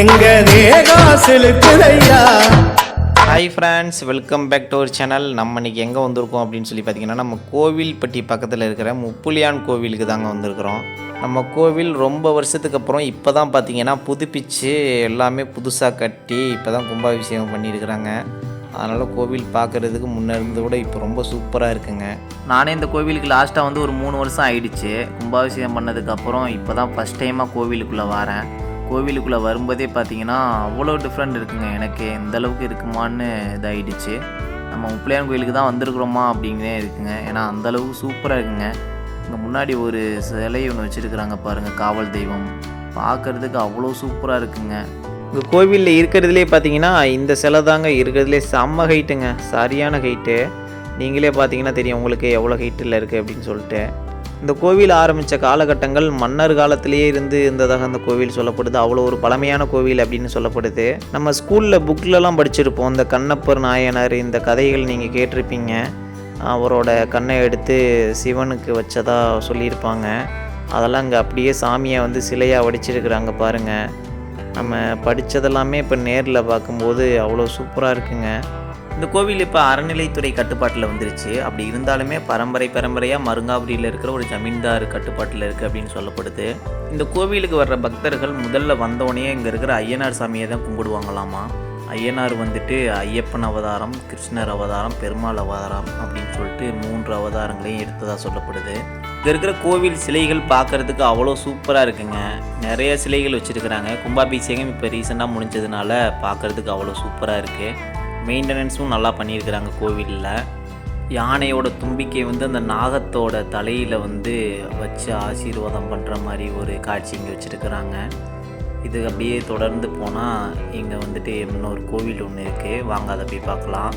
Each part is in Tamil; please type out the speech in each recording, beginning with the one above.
எங்க தேகம் செலுக்குதையா hi friends welcome back to our channel நம்ம இன்னைக்கு எங்கே வந்திருக்கோம் அப்படின்னு சொல்லி பார்த்தீங்கன்னா நம்ம கோவில்பட்டி பக்கத்தில் இருக்கிற முப்புலியான் கோவிலுக்கு தாங்க வந்திருக்கிறோம். நம்ம கோவில் ரொம்ப வருஷத்துக்கு அப்புறம் இப்போ தான் பார்த்தீங்கன்னா புதுப்பிச்சு எல்லாமே புதுசாக கட்டி இப்போ தான் கும்பாபிஷேகம் பண்ணியிருக்கிறாங்க. அதனால் கோவில் பார்க்குறதுக்கு முன்னே இருந்ததை விட இப்போ ரொம்ப சூப்பராக இருக்குங்க. நானே இந்த கோவிலுக்கு லாஸ்ட்டாக வந்து ஒரு மூணு வருஷம் ஆயிடுச்சு. கும்பாபிஷேகம் பண்ணதுக்கப்புறம் இப்போ தான் ஃபஸ்ட் டைமாக கோவிலுக்குள்ளே வரேன். கோவிலுக்குள்ளே வரும்போதே பார்த்தீங்கன்னா அவ்வளோ டிஃப்ரெண்ட் இருக்குங்க. எனக்கு எந்த அளவுக்கு இருக்குமான்னு இதாகிடுச்சு நம்ம முப்பிளையான் கோயிலுக்கு தான் வந்திருக்கிறோமா அப்படிங்கிறே இருக்குங்க. ஏன்னா அந்தளவுக்கு சூப்பராக இருக்குங்க. இங்கே முன்னாடி ஒரு சிலை ஒன்று வச்சுருக்குறாங்க பாருங்கள் காவல் தெய்வம். பார்க்குறதுக்கு அவ்வளோ சூப்பராக இருக்குங்க. இந்த கோவிலில் இருக்கிறதுலே பார்த்தீங்கன்னா இந்த சிலை தாங்க இருக்கிறதுலே செம்ம ஹைட்டுங்க சரியான ஹைட்டு நீங்களே பார்த்தீங்கன்னா தெரியும் உங்களுக்கு எவ்வளோ ஹைட்டில் இருக்குது அப்படின்னு சொல்லிட்டு. இந்த கோவில் ஆரம்பித்த காலகட்டங்கள் மன்னர் காலத்திலேயே இருந்து இருந்ததாக அந்த கோவில் சொல்லப்படுது. அவ்வளோ ஒரு பழமையான கோவில் அப்படின்னு சொல்லப்படுது. நம்ம ஸ்கூலில் புக்லலாம் படிச்சிருப்போம். இந்த கண்ணப்பர் நாயனார் இந்த கதைகள் நீங்கள் கேட்டிருப்பீங்க. அவரோட கண்ணை எடுத்து சிவனுக்கு வச்சதா சொல்லியிருப்பாங்க. அதெல்லாம் அங்கே அப்படியே சாமியை வந்து சிலையாக வடிச்சிருக்கிறாங்க பாருங்கள் நம்ம படித்ததெல்லாமே இப்போ நேரில் பார்க்கும்போது அவ்வளோ சூப்பராக இருக்குங்க. இந்த கோவில் இப்போ அறநிலைத்துறை கட்டுப்பாட்டில் வந்துருச்சு. அப்படி இருந்தாலுமே பரம்பரை பரம்பரையாக மருங்காபுரியில் இருக்கிற ஒரு ஜமீன்தார் கட்டுப்பாட்டில் இருக்குது அப்படின்னு சொல்லப்படுது. இந்த கோவிலுக்கு வர்ற பக்தர்கள் முதல்ல வந்தோடனே இங்கே இருக்கிற ஐயனார் சாமியை தான் கும்பிடுவாங்களாமா? ஐயனார் வந்துட்டு ஐயப்பன் அவதாரம் கிருஷ்ணர் அவதாரம் பெருமாள் அவதாரம் அப்படின்னு சொல்லிட்டு மூன்று அவதாரங்களையும் எடுத்ததாக சொல்லப்படுது. இங்கே இருக்கிற கோவில் சிலைகள் பார்க்குறதுக்கு அவ்வளோ சூப்பராக இருக்குங்க. நிறைய சிலைகள் வச்சுருக்கிறாங்க. கும்பாபிஷேகம் இப்போ ரீசெண்டாக முடிஞ்சதுனால பார்க்குறதுக்கு அவ்வளோ சூப்பராக இருக்குது மெயின்டெனன்ஸும் நல்லா பண்ணியிருக்கிறாங்க கோவிலில். யானையோட தும்பிக்கை வந்து அந்த நாகத்தோட தலையில் வந்து வச்சு ஆசீர்வாதம் பண்ணுற மாதிரி ஒரு காட்சி இங்கே வச்சுருக்கிறாங்க. இது அப்படியே தொடர்ந்து போனால் இங்கே வந்துட்டு இன்னொரு கோவில் ஒன்று இருக்குது வாங்க அதை போய் பார்க்கலாம்.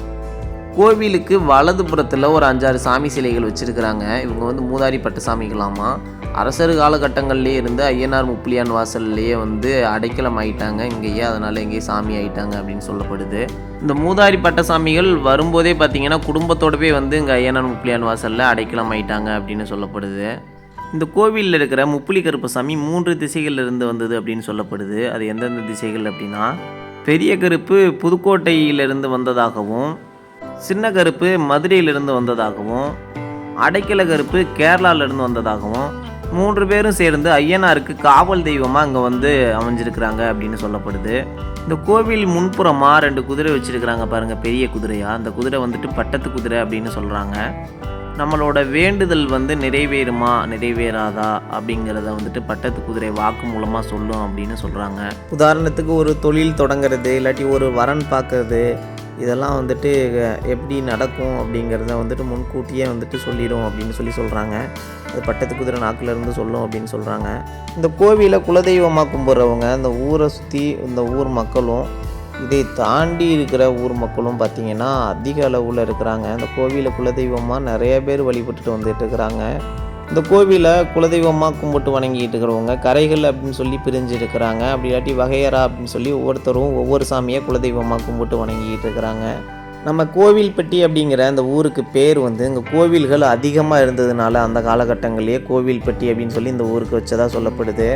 கோவிலுக்கு வலது புறத்தில் ஒரு அஞ்சாறு சாமி சிலைகள் வச்சுருக்கிறாங்க. இவங்க வந்து மூதாரிப்பட்ட சாமிகளாமா அரசர் காலகட்டங்கள்லேயே இருந்து ஐயனார் முப்பிலியான் வாசல்லையே வந்து அடைக்கலம் ஆயிட்டாங்க. இங்கேயே அதனால் இங்கேயே சாமி ஆயிட்டாங்க அப்படின்னு சொல்லப்படுது. இந்த மூதாரி பட்டசாமிகள் வரும்போதே பார்த்தீங்கன்னா குடும்பத்தோடவே வந்து இங்கே ஐயனன் முப்புலியான் வாசலில் அடைக்கலம் ஆயிட்டாங்க அப்படின்னு சொல்லப்படுது. இந்த கோவிலில் இருக்கிற முப்புலி கருப்பசாமி மூன்று திசைகளில் இருந்து வந்தது அப்படின்னு சொல்லப்படுது. அது எந்தெந்த திசைகள் அப்படின்னா பெரிய கருப்பு புதுக்கோட்டையிலிருந்து வந்ததாகவும் சின்ன கருப்பு மதுரையிலிருந்து வந்ததாகவும் அடைக்கல கருப்பு கேரளாவிலிருந்து வந்ததாகவும் மூன்று பேரும் சேர்ந்து ஐயனாருக்கு காவல் தெய்வமாக அங்கே வந்து அமைஞ்சிருக்கிறாங்க அப்படின்னு சொல்லப்படுது. இந்த கோவில் முன்புறமாக ரெண்டு குதிரை வச்சுருக்கிறாங்க பாருங்கள் பெரிய குதிரையாக அந்த குதிரை வந்துட்டு பட்டத்து குதிரை அப்படின்னு சொல்கிறாங்க நம்மளோட வேண்டுதல் வந்து நிறைவேறுமா நிறைவேறாதா அப்படிங்கிறத வந்துட்டு பட்டத்து குதிரை வாக்கு மூலமாக சொல்லும் அப்படின்னு சொல்கிறாங்க உதாரணத்துக்கு ஒரு தொழில் தொடங்குறது இல்லாட்டி ஒரு வரன் பார்க்குறது இதெல்லாம் வந்துட்டு எப்படி நடக்கும் அப்படிங்கிறத வந்துட்டு முன்கூட்டியே வந்துட்டு சொல்லிடும் அப்படின்னு சொல்லி சொல்கிறாங்க அது பட்டத்து குதிரை நாக்கிலேருந்து சொல்லும் அப்படின்னு சொல்கிறாங்க இந்த கோவிலை குலதெய்வமாக கும்பிட்றவங்க இந்த ஊரை சுற்றி இந்த ஊர் மக்களும் இதை தாண்டி இருக்கிற ஊர் மக்களும் பார்த்திங்கன்னா அதிக அளவில் இருக்கிறாங்க. இந்த கோவிலை குலதெய்வமாக நிறைய பேர் வழிபட்டுட்டு வந்துட்டு இருக்கிறாங்க. இந்த கோவிலை குலதெய்வமாக கும்பிட்டு வணங்கிட்டு இருக்கிறவங்க கரைகள் அப்படின்னு சொல்லி பிரிஞ்சு இருக்கிறாங்க. அப்படி இல்லாட்டி வகையறா அப்படின்னு சொல்லி ஒவ்வொருத்தரும் ஒவ்வொரு சாமியை குலதெய்வமாக கும்பிட்டு வணங்கிட்டு இருக்கிறாங்க. நம்ம கோவில்பட்டி அப்படிங்கிற அந்த ஊருக்கு பேர் வந்து இங்கே கோவில்கள் அதிகமாக இருந்ததுனால அந்த காலகட்டங்களிலேயே கோவில்பட்டி அப்படின்னு சொல்லி இந்த ஊருக்கு வச்சதாக சொல்லப்படுது.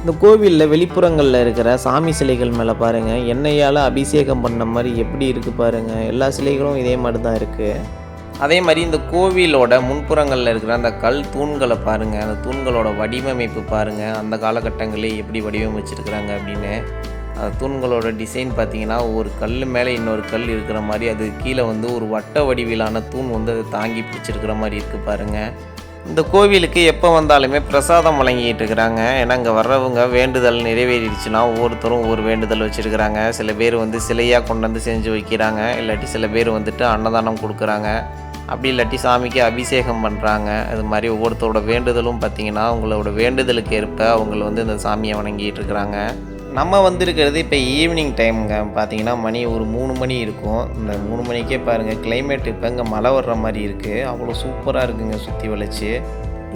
இந்த கோவிலில் வெளிப்புறங்களில் இருக்கிற சாமி சிலைகள் மேலே பாருங்கள் எண்ணெயால் அபிஷேகம் பண்ண மாதிரி எப்படி இருக்குது பாருங்கள் எல்லா சிலைகளும் இதே மாதிரி தான் இருக்குது அதே மாதிரி இந்த கோவிலோட முன்புறங்களில் இருக்கிற அந்த கல் தூண்களை பாருங்கள் அந்த தூண்களோட வடிவமைப்பு பாருங்கள் அந்த காலகட்டங்களே எப்படி வடிவமைச்சிருக்கிறாங்க அப்படின்னு. அந்த தூண்களோட டிசைன் பார்த்தீங்கன்னா ஒரு கல் மேலே இன்னொரு கல் இருக்கிற மாதிரி அது கீழே வந்து ஒரு வட்ட வடிவிலான தூண் வந்து அதை தாங்கி பிடிச்சிருக்கிற மாதிரி இருக்குது பாருங்கள் இந்த கோவிலுக்கு எப்போ வந்தாலுமே பிரசாதம் வழங்கிட்டு இருக்கிறாங்க. ஏன்னா இங்கே வர்றவங்க வேண்டுதல் நிறைவேறிடுச்சுன்னா ஒவ்வொருத்தரும் ஒவ்வொரு வேண்டுதல் வச்சுருக்கிறாங்க. சில பேர் வந்து சிலையாக கொண்டு வந்து செஞ்சு வைக்கிறாங்க. இல்லாட்டி சில பேர் வந்துட்டு அன்னதானம் கொடுக்குறாங்க. அப்படி இல்லாட்டி சாமிக்கு அபிஷேகம் பண்ணுறாங்க அது மாதிரி ஒவ்வொருத்தரோட வேண்டுதலும் பார்த்திங்கன்னா அவங்களோட வேண்டுதலுக்கு ஏற்ப அவங்கள வந்து இந்த சாமியை வணங்கிட்டு இருக்கிறாங்க. நம்ம வந்திருக்கிறது இப்போ ஈவினிங் டைமுங்க பார்த்தீங்கன்னா மணி ஒரு மூணு மணி இருக்கும். இந்த மூணு மணிக்கே பாருங்கள் கிளைமேட் இப்போ இங்கே மழை வர்ற மாதிரி இருக்குது அவ்வளோ சூப்பராக இருக்குங்க சுற்றி வளைச்சி.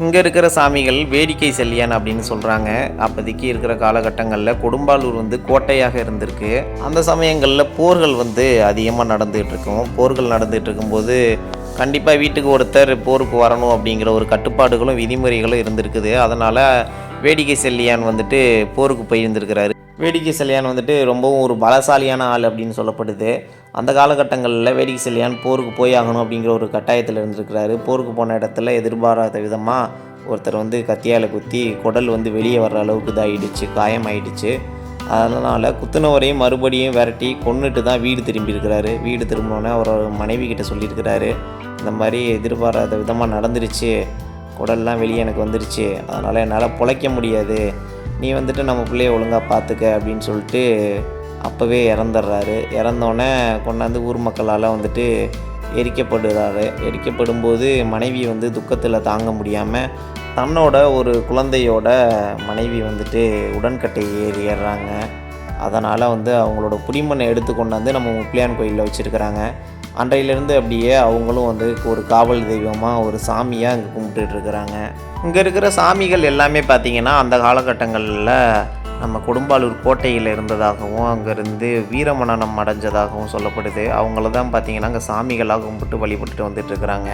இங்கே இருக்கிற சாமிகள் வேடிக்கை செல்லியான் அப்படின்னு சொல்கிறாங்க அப்போதைக்கு இருக்கிற காலகட்டங்களில் கொடும்பாலூர் வந்து கோட்டையாக இருந்திருக்கு. அந்த சமயங்களில் போர்கள் வந்து அதிகமாக நடந்துகிட்டு இருக்கும். போர்கள் நடந்துகிட்டு இருக்கும்போது கண்டிப்பாக வீட்டுக்கு ஒருத்தர் போருக்கு வரணும் அப்படிங்கிற ஒரு கட்டுப்பாடுகளும் விதிமுறைகளும் இருந்திருக்குது. அதனால் வேடிக்கை செல்லியான் வந்துட்டு போருக்கு போயிருந்திருக்கிறாரு. வேடிக்கை செல்லியான் வந்துட்டு ரொம்பவும் ஒரு பலசாலியான ஆள் அப்படின்னு சொல்லப்படுது. அந்த காலகட்டங்களில் வேடிக்கை செல்லியான் போருக்கு போய் ஆகணும் அப்படிங்கிற ஒரு கட்டாயத்தில் இருந்திருக்கிறாரு. போருக்கு போன இடத்துல எதிர்பாராத விதமாக ஒருத்தர் வந்து கத்தியால் குத்தி குடல் வந்து வெளியே வர்ற அளவுக்கு இதாகிடுச்சு காயமாயிடுச்சு. அதனால் குத்துனவரையும் மறுபடியும் விரட்டி கொன்னுட்டு தான் வீடு திரும்பியிருக்கிறாரு. வீடு திரும்பினோன்னே அவரோட மனைவி கிட்ட சொல்லியிருக்கிறாரு. இந்த மாதிரி எதிர்பாராத விதமாக நடந்துருச்சு. குடல்லாம் வெளியே எனக்கு வந்துருச்சு. அதனால் என்னால் பிழைக்க முடியாது. நீ வந்துட்டு நம்ம பிள்ளைய ஒழுங்காக பார்த்துக்க அப்படின்னு சொல்லிட்டு அப்போவே இறந்துடுறாரு. இறந்தோடனே கொண்டாந்து ஊர் மக்களால் வந்துட்டு எரிக்கப்படுறாரு. எரிக்கப்படும்போது மனைவி வந்து துக்கத்தில் தாங்க முடியாமல் தன்னோட ஒரு குழந்தையோட மனைவி வந்துட்டு உடன்கட்டை ஏறி ஏறுறாங்க. அதனால் வந்து அவங்களோட புடிமண்ணை எடுத்து கொண்டாந்து நம்ம முப்பிளியான் கோயிலில் வச்சுருக்கிறாங்க. அன்றையிலேருந்து அப்படியே அவங்களும் வந்து ஒரு காவல் தெய்வமாக ஒரு சாமியாக இங்கே கும்பிட்டுட்டு இருக்கிறாங்க. இங்கே இருக்கிற சாமிகள் எல்லாமே பார்த்திங்கன்னா அந்த காலகட்டங்களில் நம்ம கொடும்பாலூர் கோட்டையில் இருந்ததாகவும் அங்கேருந்து வீரமணனம் அடைஞ்சதாகவும் சொல்லப்படுது. அவங்கள தான் பார்த்தீங்கன்னா அங்கே சாமிகளாக கும்பிட்டு வழிபட்டுட்டு வந்துட்டுருக்குறாங்க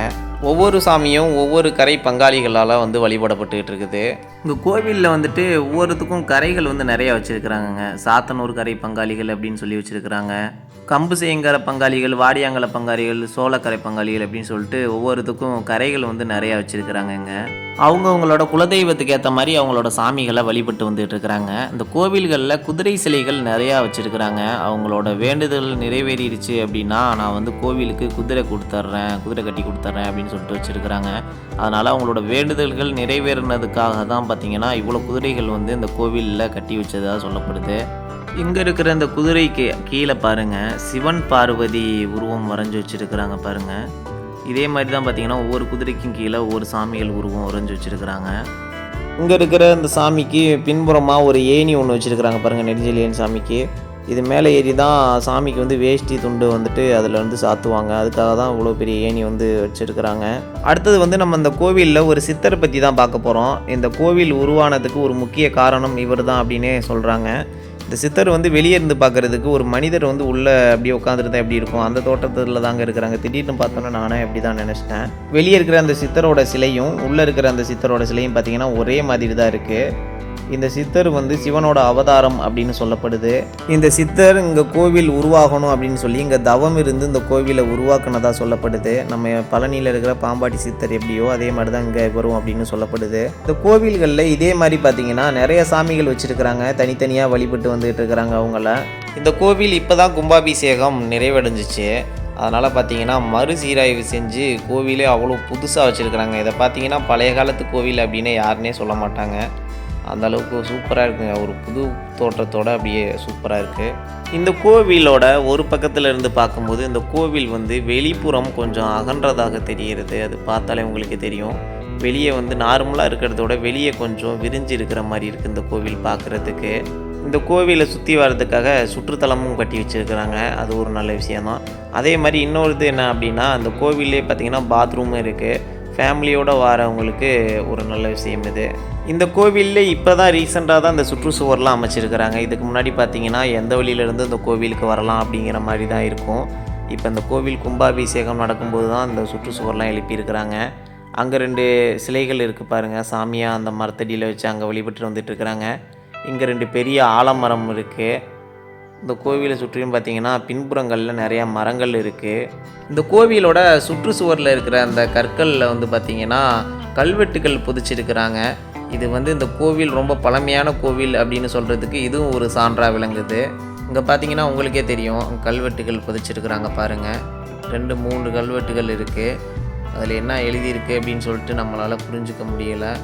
ஒவ்வொரு சாமியும் ஒவ்வொரு கரை பங்காளிகளால் வந்து வழிபடப்பட்டுக்கிட்டு இருக்குது. இங்கே கோவிலில் வந்துட்டு ஒவ்வொருத்துக்கும் கரைகள் வந்து நிறையா வச்சுருக்குறாங்கங்க. சாத்தனூர் கரை பங்காளிகள் அப்படின்னு சொல்லி வச்சுருக்குறாங்க. கம்பு செய்யங்கர பங்காளிகள் வாடியாங்கல பங்காளிகள் சோளக்கரை பங்காளிகள் அப்படின்னு சொல்லிட்டு ஒவ்வொருத்துக்கும் கரைகள் வந்து நிறையா வச்சுருக்கிறாங்கங்க. அவங்கவுங்களோட குலதெய்வத்துக்கு ஏற்ற மாதிரி அவங்களோட சாமிகளை வழிபட்டு வந்துட்டு இருக்கிறாங்க. இந்த கோவில்களில் குதிரை சிலைகள் நிறையா வச்சுருக்கிறாங்க. அவங்களோட வேண்டுதல் நிறைவேறிடுச்சு அப்படின்னா நான் வந்து கோவிலுக்கு குதிரை கொடுத்துட்றேன் குதிரை கட்டி கொடுத்துட்றேன் அப்படின்னு சொல்லிட்டு வச்சுருக்கிறாங்க. அதனால் அவங்களோட வேண்டுதல்கள் நிறைவேறினதுக்காக தான் பார்த்தீங்கன்னா இவ்வளோ குதிரைகள் வந்து இந்த கோவிலில் கட்டி வச்சதாக சொல்லப்படுது. இங்கே இருக்கிற இந்த குதிரைக்கு கீழே பாருங்கள் சிவன் பார்வதி உருவம் வரைஞ்சி வச்சுருக்கிறாங்க பாருங்கள் இதே மாதிரி தான் பார்த்தீங்கன்னா ஒவ்வொரு குதிரைக்கும் கீழே ஒவ்வொரு சாமிகள் உருவம் வரைஞ்சி வச்சுருக்கிறாங்க. இங்கே இருக்கிற இந்த சாமிக்கு பின்புறமாக ஒரு ஏணி ஒன்று வச்சுருக்கிறாங்க பாருங்கள் நெடுஞ்செழியன் சாமிக்கு. இது மேலே ஏறி தான் சாமிக்கு வந்து வேஷ்டி துண்டு வந்துட்டு அதில் வந்து சாத்துவாங்க. அதுக்காக தான் இவ்வளோ பெரிய ஏணி வந்து வச்சுருக்கிறாங்க. அடுத்தது வந்து நம்ம இந்த கோவிலில் ஒரு சித்தரை பற்றி தான் பார்க்க போகிறோம் இந்த கோவில் உருவானதுக்கு ஒரு முக்கிய காரணம் இவர் தான் அப்படின்னே சொல்கிறாங்க இந்த சித்தர் வந்து வெளியே இருந்து பார்க்குறதுக்கு ஒரு மனிதர் வந்து உள்ளே அப்படியே உட்காந்துருந்தா எப்படி இருக்கும்? அந்த தோட்டத்தில் தாங்க இருக்கிறாங்க. திடீர்னு பார்த்தோன்னா நானே அப்படி தான் நினச்சிட்டேன். வெளியே இருக்கிற அந்த சித்தரோட சிலையும் உள்ளே இருக்கிற அந்த சித்தரோட சிலையும் பார்த்தீங்கன்னா ஒரே மாதிரி தான் இருக்குது இந்த சித்தர் வந்து சிவனோட அவதாரம் அப்படின்னு சொல்லப்படுது. இந்த சித்தர் இங்கே கோவில் உருவாகணும் அப்படின்னு சொல்லி இங்கே தவம் இருந்து இந்த கோவிலை உருவாக்குனதாக சொல்லப்படுது. நம்ம பழனியில் இருக்கிற பாம்பாட்டி சித்தர் எப்படியோ அதே மாதிரி தான் இங்கே வரும் அப்படின்னு சொல்லப்படுது. இந்த கோவில்களில் இதே மாதிரி பார்த்தீங்கன்னா நிறைய சாமிகள் வச்சுருக்கிறாங்க. தனித்தனியாக வழிபட்டு வந்துட்டு இருக்கிறாங்க அவங்கள. இந்த கோவில் இப்போ தான் கும்பாபிஷேகம் நிறைவடைஞ்சிச்சு. அதனால் பார்த்தீங்கன்னா மறுசீராய்வு செஞ்சு கோவிலே அவ்வளோ புதுசாக வச்சுருக்கிறாங்க. இதை பார்த்தீங்கன்னா பழைய காலத்து கோவில் அப்படின்னு யாருன்னே சொல்ல மாட்டாங்க. அந்த அளவுக்கு சூப்பராக இருக்குங்க. ஒரு புது தோற்றத்தோட அப்படியே சூப்பராக இருக்குது இந்த கோவிலோட ஒரு பக்கத்தில் இருந்து பார்க்கும்போது இந்த கோவில் வந்து வெளிப்புறம் கொஞ்சம் அகன்றதாக தெரிகிறது. அது பார்த்தாலே உங்களுக்கு தெரியும். வெளியே வந்து நார்மலாக இருக்கிறதோட வெளியே கொஞ்சம் விரிஞ்சு இருக்கிற மாதிரி இருக்குது இந்த கோவில் பார்க்குறதுக்கு. இந்த கோவிலை சுற்றி வர்றதுக்காக சுற்றுத்தலமும் கட்டி வச்சுருக்கிறாங்க. அது ஒரு நல்ல விஷயம்தான். அதே மாதிரி இன்னொரு இது என்ன அப்படின்னா அந்த கோவிலே பார்த்திங்கன்னா பாத்ரூமும் இருக்குது ஃபேமிலியோடு வரவங்களுக்கு ஒரு நல்ல விஷயம் இது. இந்த கோவிலில் இப்போ தான் ரீசெண்டாக தான் இந்த சுற்றுச்சுவர்லாம் அமைச்சிருக்கிறாங்க. இதுக்கு முன்னாடி பார்த்தீங்கன்னா எந்த வழியிலேருந்து இந்த கோவிலுக்கு வரலாம் அப்படிங்கிற மாதிரி தான் இருக்கும். இப்போ இந்த கோவில் கும்பாபிஷேகம் நடக்கும்போது தான் இந்த சுற்றுச்சுவர்லாம் எழுப்பியிருக்கிறாங்க. அங்கே ரெண்டு சிலைகள் இருக்குது பாருங்கள் சாமியாக அந்த மரத்தடியில் வச்சு அங்கே வழிபட்டு வந்துட்டுருக்குறாங்க இங்கே ரெண்டு பெரிய ஆலமரம் இருக்குது இந்த கோவிலை சுற்றியும் பார்த்தீங்கன்னா பின்புறங்களில் நிறையா மரங்கள் இருக்குது இந்த கோவிலோட சுற்றுச்சுவரில் இருக்கிற அந்த கற்களில் வந்து பார்த்திங்கன்னா கல்வெட்டுகள் புதிச்சிருக்கிறாங்க. இது வந்து இந்த கோவில் ரொம்ப பழமையான கோவில் அப்படின்னு சொல்கிறதுக்கு இதுவும் ஒரு சான்றாக விளங்குது. இங்கே பார்த்தீங்கன்னா உங்களுக்கே தெரியும் கல்வெட்டுகள் புதைச்சிருக்கிறாங்க பாருங்கள் ரெண்டு மூன்று கல்வெட்டுகள் இருக்குது அதில் என்ன எழுதியிருக்கு அப்படின்னு சொல்லிட்டு நம்மளால் புரிஞ்சுக்க முடியலை.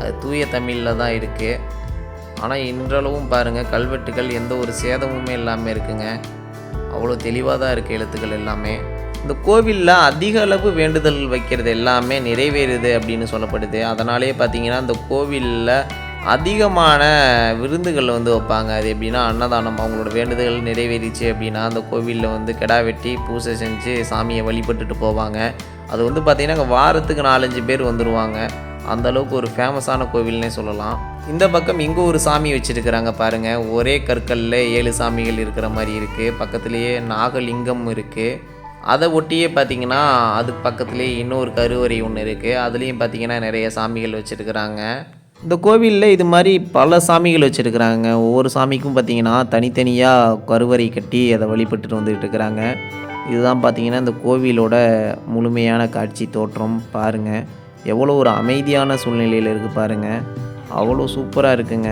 அது தூய தமிழில் தான் இருக்குது ஆனால் இன்றளவும் பாருங்கள் கல்வெட்டுகள் எந்த ஒரு சேதமுமே இல்லாமல் இருக்குங்க. அவ்வளோ தெளிவாக தான் இருக்குது எழுத்துக்கள் எல்லாமே. இந்த கோவிலில் அதிக அளவு வேண்டுதல் வைக்கிறது எல்லாமே நிறைவேறுது அப்படின்னு சொல்லப்படுது. அதனாலே பார்த்தீங்கன்னா இந்த கோவிலில் அதிகமான விருந்துகள் வந்து வைப்பாங்க. அது எப்படின்னா அன்னதானம் அவங்களோட வேண்டுதல் நிறைவேறிச்சு அப்படின்னா அந்த கோவிலில் வந்து கிடா வெட்டி பூஜை செஞ்சு சாமியை வழிபட்டுட்டு போவாங்க. அது வந்து பார்த்திங்கன்னா அங்கே வாரத்துக்கு நாலஞ்சு பேர் வந்துடுவாங்க அந்தளவுக்கு ஒரு ஃபேமஸான கோவில்னே சொல்லலாம். இந்த பக்கம் இங்கே ஒரு சாமி வச்சுருக்கிறாங்க பாருங்கள் ஒரே கற்களில் ஏழு சாமிகள் இருக்கிற மாதிரி இருக்குது பக்கத்துலேயே நாகலிங்கம் இருக்குது அதை ஒட்டியே பார்த்தீங்கன்னா அதுக்கு பக்கத்துலேயே இன்னொரு கருவறை ஒன்று இருக்குது அதுலேயும் பார்த்தீங்கன்னா நிறைய சாமிகள் வச்சுருக்கிறாங்க. இந்த கோவிலில் இது மாதிரி பல சாமிகள் வச்சுருக்குறாங்க. ஒவ்வொரு சாமிக்கும் பார்த்தீங்கன்னா தனித்தனியாக கருவறை கட்டி அதை வழிபட்டுட்டு வந்துக்கிட்டு இருக்கிறாங்க இதுதான் பார்த்தீங்கன்னா இந்த கோவிலோட முழுமையான காட்சி தோற்றம் பாருங்கள் எவ்வளோ ஒரு அமைதியான சூழ்நிலையில் இருக்குது பாருங்கள் அவ்வளோ சூப்பராக இருக்குங்க.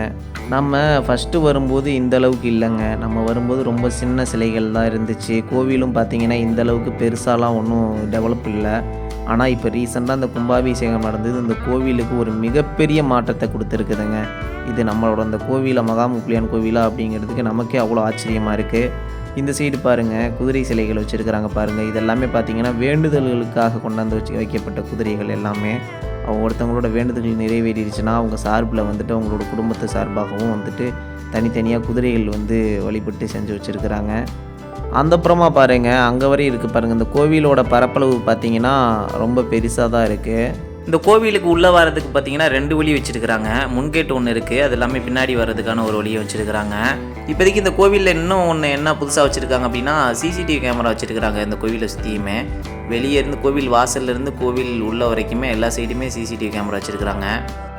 நம்ம ஃபஸ்ட்டு வரும்போது இந்த அளவுக்கு இல்லைங்க. நம்ம வரும்போது ரொம்ப சின்ன சிலைகள் தான் இருந்துச்சு. கோவிலும் பார்த்திங்கன்னா இந்த அளவுக்கு பெருசாலாம் ஒன்றும் டெவலப் இல்லை. ஆனால் இப்போ ரீசெண்டாக அந்த கும்பாபிஷேகம் நடந்தது. இந்த கோவிலுக்கு ஒரு மிகப்பெரிய மாற்றத்தை கொடுத்துருக்குதுங்க. இது நம்மளோட அந்த கோவிலை மகாமுக்லியான் கோவிலா அப்படிங்கிறதுக்கு நமக்கே அவ்வளோ ஆச்சரியமாக இருக்குது இந்த சைடு பாருங்கள் குதிரை சிலைகள் வச்சுருக்கிறாங்க பாருங்கள் இதெல்லாமே பார்த்தீங்கன்னா வேண்டுதல்களுக்காக கொண்டாந்து வச்சு வைக்கப்பட்ட குதிரைகள் எல்லாமே. அவங்க ஒருத்தவங்களோட வேண்டுதல்கள் நிறைவேறிடுச்சுன்னா அவங்க சார்பில் வந்துட்டு அவங்களோட குடும்பத்து சார்பாகவும் வந்துட்டு தனித்தனியாக குதிரைகள் வந்து வழிபட்டு செஞ்சு வச்சுருக்கிறாங்க. அந்தப்புறமா பாருங்கள் அங்கே வரையும் இருக்குது பாருங்கள் இந்த கோவிலோட பரப்பளவு பார்த்தீங்கன்னா ரொம்ப பெருசாக தான் இருக்குது இந்த கோவிலுக்கு உள்ளே வர்றதுக்கு பார்த்தீங்கன்னா ரெண்டு வழி வச்சுருக்கிறாங்க. முன்கேட் ஒன்று இருக்குது அது எல்லாமே பின்னாடி வர்றதுக்கான ஒரு வழியை வச்சுருக்கிறாங்க. இப்போதைக்கு இந்த கோவிலில் இன்னும் ஒன்று என்ன புதுசாக வச்சுருக்காங்க அப்படின்னா சிசிடிவி கேமரா வச்சுருக்கிறாங்க இந்த கோவிலை சுற்றியுமே வெளியே இருந்து கோவில் வாசல்லேருந்து கோவில் உள்ள வரைக்குமே எல்லா சைடுமே சிசிடிவி கேமரா வச்சுருக்கிறாங்க.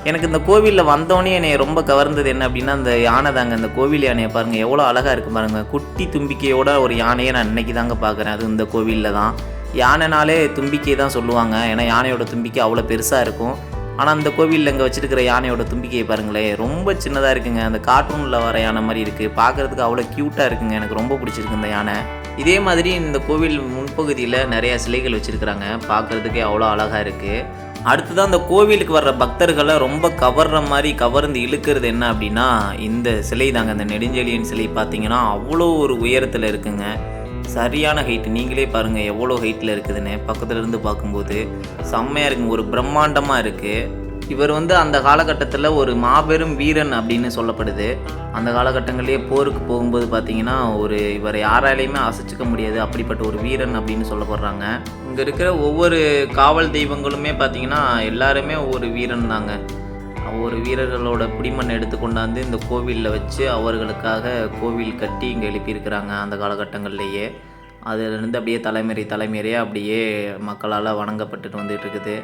எனக்கு இந்த கோவிலில் வந்தோடனே என்னை ரொம்ப கவர்ந்தது என்ன அப்படின்னா இந்த யானை தாங்க. இந்த கோவில் யானையை பாருங்கள் எவ்வளோ அழகாக இருக்குது பாருங்கள் குட்டி தும்பிக்கையோட ஒரு யானையை நான் இன்னைக்கு தாங்க பார்க்குறேன் அது இந்த கோவிலில் தான். யானைனாலே தும்பிக்கை தான் சொல்லுவாங்க. ஏன்னா யானையோட தும்பிக்கை அவ்வளோ பெருசாக இருக்கும். ஆனால் அந்த கோவிலில் இங்கே வச்சுருக்கிற யானையோட தும்பிக்கையை பாருங்களேன். ரொம்ப சின்னதாக இருக்குங்க. அந்த கார்ட்டூனில் வர யானை மாதிரி இருக்குது பார்க்குறதுக்கு அவ்வளோ க்யூட்டாக இருக்குங்க. எனக்கு ரொம்ப பிடிச்சிருக்கு இந்த யானை. இதே மாதிரி இந்த கோவில் முன்பகுதியில் நிறையா சிலைகள் வச்சுருக்கிறாங்க. பார்க்குறதுக்கே அவ்வளோ அழகாக இருக்குது அடுத்ததான் அந்த கோவிலுக்கு வர்ற பக்தர்களை ரொம்ப கவர்ற மாதிரி கவர்ந்து இழுக்கிறது என்ன அப்படின்னா இந்த சிலை தாங்க. அந்த நெடுஞ்செழியன் சிலை பார்த்தீங்கன்னா அவ்வளோ ஒரு உயரத்தில் இருக்குங்க. சரியான ஹைட் நீங்களே பாருங்கள் எவ்வளோ ஹைட்டில் இருக்குதுன்னு பக்கத்துல இருந்து பார்க்கும்போது செம்மையாக இருக்குங்க. ஒரு பிரம்மாண்டமாக இருக்குது இவர் வந்து அந்த காலகட்டத்தில் ஒரு மாபெரும் வீரன் அப்படின்னு சொல்லப்படுது. அந்த காலகட்டங்களிலே போருக்கு போகும்போது பார்த்தீங்கன்னா ஒரு இவரை யாராலையுமே அசைச்சிக்க முடியாது. அப்படிப்பட்ட ஒரு வீரன் அப்படின்னு சொல்லப்படுறாங்க. இங்கே இருக்கிற ஒவ்வொரு காவல் தெய்வங்களுமே பார்த்தீங்கன்னா எல்லாருமே ஒரு வீரன் தாங்க ஒவ்வொரு வீரர்களோட பிடிமண் எடுத்து கொண்டாந்து இந்த கோவிலில் வச்சு அவர்களுக்காக கோவில் கட்டி இங்கே எழுப்பியிருக்கிறாங்க அந்த காலகட்டங்கள்லேயே. அதிலிருந்து அப்படியே தலைமுறை தலைமுறையாக அப்படியே மக்களால் வணங்கப்பட்டுட்டு வந்துட்டு இருக்குது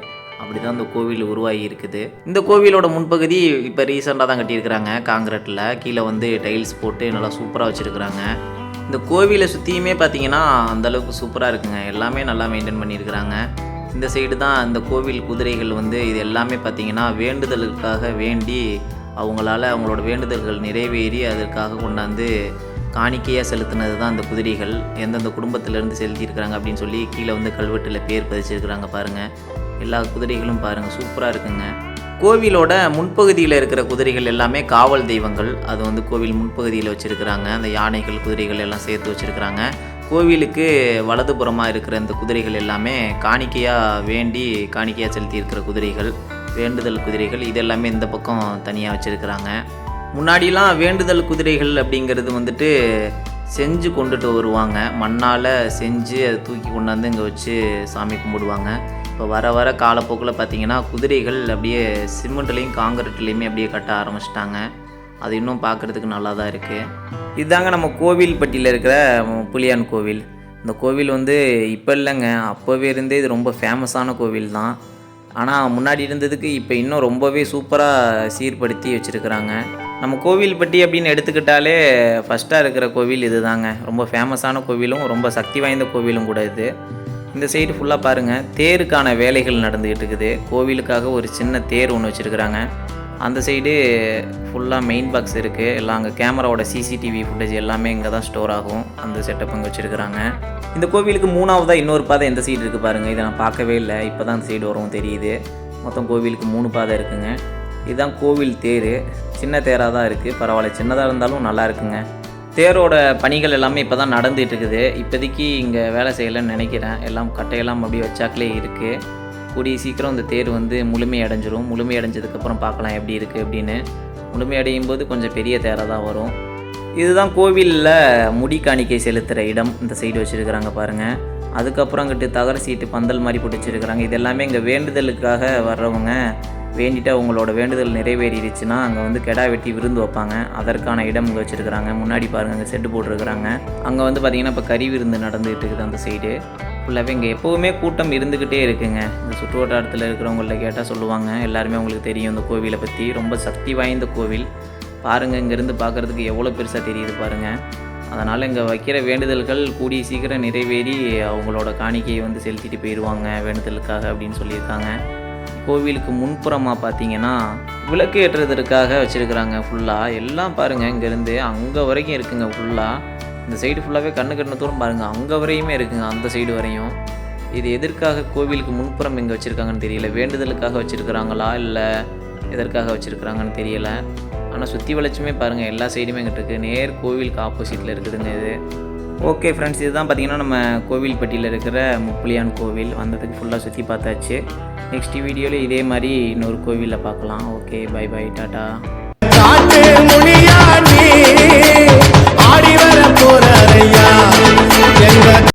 அப்படி தான் இந்த கோவில் உருவாகி இருக்குது. இந்த கோவிலோட முன்பகுதி இப்போ ரீசெண்டாக தான் கட்டியிருக்கிறாங்க காங்கிரட்டில் கீழே வந்து டைல்ஸ் போட்டு நல்லா சூப்பராக வச்சுருக்குறாங்க. இந்த கோவிலை சுற்றியுமே பார்த்தீங்கன்னா அந்தளவுக்கு சூப்பராக இருக்குங்க. எல்லாமே நல்லா மெயின்டைன் பண்ணியிருக்கிறாங்க. இந்த சைடு தான் இந்த கோவில் குதிரைகள் வந்து இது எல்லாமே பார்த்தீங்கன்னா வேண்டுதலுக்காக வேண்டி அவங்களால அவங்களோட வேண்டுதல்கள் நிறைவேறி அதற்காக கொண்டாந்து காணிக்கையாக செலுத்தினது தான் அந்த குதிரைகள். எந்தெந்த குடும்பத்திலேருந்து செலுத்தியிருக்கிறாங்க அப்படின்னு சொல்லி கீழே வந்து கல்வெட்டில் பேர் பதிச்சிருக்கிறாங்க பாருங்கள் எல்லா குதிரைகளும் பாருங்கள் சூப்பராக இருக்குங்க. கோவிலோட முன்பகுதியில் இருக்கிற குதிரைகள் எல்லாமே காவல் தெய்வங்கள். அது வந்து கோவில் முன்பகுதியில் வச்சுருக்கிறாங்க. அந்த யானைகள் குதிரைகள் எல்லாம் சேர்த்து வச்சுருக்கிறாங்க. கோவிலுக்கு வலதுபுறமாக இருக்கிற இந்த குதிரைகள் எல்லாமே காணிக்கையாக வேண்டி காணிக்கையாக செலுத்தி இருக்கிற குதிரைகள் வேண்டுதல் குதிரைகள் இது எல்லாமே இந்த பக்கம் தனியாக வச்சுருக்கிறாங்க. முன்னாடிலாம் வேண்டுதல் குதிரைகள் அப்படிங்கிறது வந்துட்டு செஞ்சு கொண்டுட்டு வருவாங்க. மண்ணால் செஞ்சு அதை தூக்கி கொண்டாந்து இங்கே வச்சு சாமி கும்பிடுவாங்க. இப்போ வர வர காலப்போக்கில் பார்த்தீங்கன்னா குதிரைகள் அப்படியே சிமெண்ட்லேயும் காங்கிரீட்லேயுமே அப்படியே கட்ட ஆரம்பிச்சிட்டாங்க. அது இன்னும் பார்க்குறதுக்கு நல்லா தான் இருக்குது இதுதாங்க நம்ம கோவில்பட்டியில் இருக்கிற புளியான் கோவில். இந்த கோவில் வந்து இப்போ இல்லைங்க. அப்போவே இருந்தே இது ரொம்ப ஃபேமஸான கோவில் தான் ஆனால் முன்னாடி இருந்ததுக்கு இப்போ இன்னும் ரொம்பவே சூப்பராக சீர்படுத்தி வச்சுருக்குறாங்க. நம்ம கோவில்பட்டி அப்படின்னு எடுத்துக்கிட்டாலே ஃபஸ்ட்டாக இருக்கிற கோவில் இது தாங்க ரொம்ப ஃபேமஸான கோவிலும் ரொம்ப சக்தி வாய்ந்த கோவிலும் கூட இது. இந்த சைடு ஃபுல்லாக பாருங்கள் தேருக்கான வேலைகள் நடந்துக்கிட்டு இருக்குது. கோவிலுக்காக ஒரு சின்ன தேர் ஒன்று வச்சுருக்குறாங்க. அந்த சைடு ஃபுல்லாக மெயின் பாக்ஸ் இருக்குது எல்லாம் அங்கே கேமராவோட சிசிடிவி ஃபுட்டேஜ் எல்லாமே இங்கே தான் ஸ்டோர் ஆகும். அந்த செட்டப் இங்கே வச்சுருக்குறாங்க. இந்த கோவிலுக்கு மூணாவதாக இன்னொரு பாதை எந்த சைடு இருக்குது பாருங்கள் இதை நான் பார்க்கவே இல்லை. இப்போ தான் அந்த சைடு வரவும் தெரியுது. மொத்தம் கோவிலுக்கு மூணு பாதை இருக்குங்க. இதுதான் கோவில் தேர். சின்ன தேராக தான் இருக்குது பரவாயில்ல. சின்னதாக இருந்தாலும் நல்லா இருக்குங்க. தேரோட பணிகள் எல்லாமே இப்போ தான் நடந்துகிட்ருக்குது இருக்குது. இப்போதைக்கு இங்கே வேலை செய்யலைன்னு நினைக்கிறேன். எல்லாம் கட்டையெல்லாம் அப்படியே வச்சாக்களே இருக்குது கூடிய சீக்கிரம் இந்த தேர் வந்து முழுமை அடைஞ்சிரும் முழுமை அடைஞ்சதுக்கப்புறம் பார்க்கலாம் எப்படி இருக்குது அப்படின்னு. முழுமை அடையும் போது கொஞ்சம் பெரிய தேராக தான் வரும். இதுதான் கோவிலில் முடி காணிக்கை செலுத்துகிற இடம். இந்த சைடு வச்சுருக்கிறாங்க பாருங்கள் அதுக்கப்புறம் அங்கிட்டு தகர சீட்டு பந்தல் மாதிரி போட்டு வச்சுருக்கிறாங்க. இது எல்லாமே இங்கே வேண்டுதலுக்காக வர்றவங்க வேண்டிட்டு அவங்களோட வேண்டுதல் நிறைவேறிடுச்சுன்னா அங்கே வந்து கெடா வெட்டி விருந்து வைப்பாங்க. அதற்கான இடம் இங்கே வச்சுருக்கிறாங்க. முன்னாடி பாருங்கள் அங்கே செட்டு போட்டிருக்கிறாங்க. அங்கே வந்து பார்த்திங்கன்னா இப்போ கறி விருந்து நடந்துகிட்டு இருக்குது அந்த சைடு ஃபுல்லாகவே இங்கே எப்போவுமே கூட்டம் இருந்துக்கிட்டே இருக்குங்க. இந்த சுற்று வட்டாரத்தில் இருக்கிறவங்கள கேட்டால் சொல்லுவாங்க. எல்லாருமே அவங்களுக்கு தெரியும் இந்த கோவிலை பற்றி ரொம்ப சக்தி வாய்ந்த கோவில். பாருங்கள் இங்கேருந்து பார்க்குறதுக்கு எவ்வளோ பெருசாக தெரியுது பாருங்கள் அதனால் இங்கே வைக்கிற வேண்டுதல்கள் கூடிய சீக்கிரம் நிறைவேறி அவங்களோட காணிக்கையை வந்து செலுத்திட்டு போயிடுவாங்க வேண்டுதலுக்காக அப்படின்னு சொல்லியிருக்காங்க. கோவிலுக்கு முன்புறமாக பார்த்தீங்கன்னா விளக்கு ஏற்றுறதுக்காக வச்சுருக்குறாங்க ஃபுல்லாக எல்லாம் பாருங்கள் இங்கேருந்து அங்கே வரைக்கும் இருக்குங்க ஃபுல்லாக இந்த சைடு ஃபுல்லாகவே கண்ணு கட்டின தூரம் பாருங்கள் அங்கே வரையுமே இருக்குங்க அந்த சைடு வரையும். இது எதற்காக கோவிலுக்கு முன்புறம் இங்கே வச்சுருக்காங்கன்னு தெரியல. வேண்டுதலுக்காக வச்சுருக்கிறாங்களா இல்லை எதற்காக வச்சுருக்கிறாங்கன்னு தெரியல. ஆனால் சுற்றி வளைச்சுமே பாருங்கள் எல்லா சைடுமே இங்கிட்ட இருக்குது நேர் கோவிலுக்கு ஆப்போசிட்டில் இருக்குதுங்க இது. ஓகே ஃப்ரெண்ட்ஸ் இதுதான் பார்த்திங்கன்னா நம்ம கோவில்பட்டியில் இருக்கிற முப்புளியான் கோவில். வந்ததுக்கு ஃபுல்லாக சுற்றி பார்த்தாச்சு. நெக்ஸ்ட் வீடியோவில் இதே மாதிரி இன்னொரு கோவிலில் பார்க்கலாம். Okay bye by tata